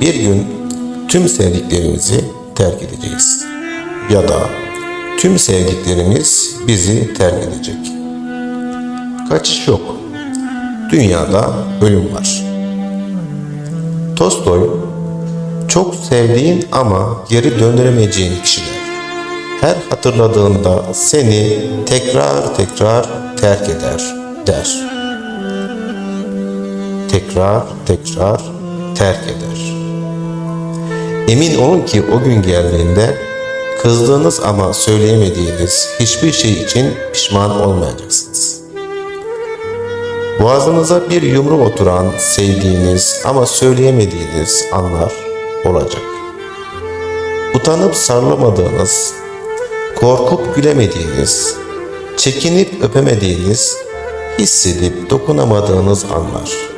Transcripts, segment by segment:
Bir gün tüm sevdiklerimizi terk edeceğiz. Ya da tüm sevdiklerimiz bizi terk edecek. Kaçış yok. Dünyada ölüm var. Tolstoy, çok sevdiğin ama geri döndüremeyeceğin kişiler. Her hatırladığında seni tekrar tekrar terk eder der. Tekrar tekrar terk eder. Emin olun ki o gün geldiğinde kızdığınız ama söyleyemediğiniz hiçbir şey için pişman olmayacaksınız. Boğazınıza bir yumru oturan sevdiğiniz ama söyleyemediğiniz anlar olacak. Utanıp sarılamadığınız, korkup gülemediğiniz, çekinip öpemediğiniz, hissedip dokunamadığınız anlar.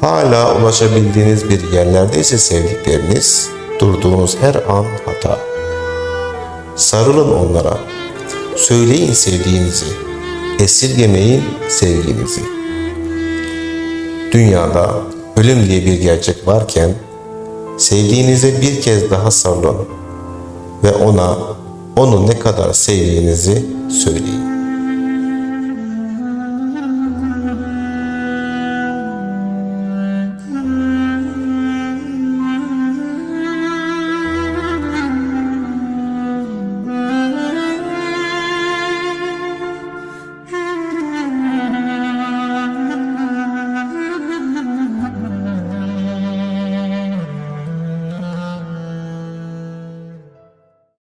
Hala ulaşabildiğiniz bir yerlerdeyse sevdikleriniz, durduğunuz her an hata. Sarılın onlara, söyleyin sevdiğinizi, esirgemeyin sevginizi. Dünyada ölüm diye bir gerçek varken, sevdiğinize bir kez daha sarılın ve ona onu ne kadar sevdiğinizi söyleyin.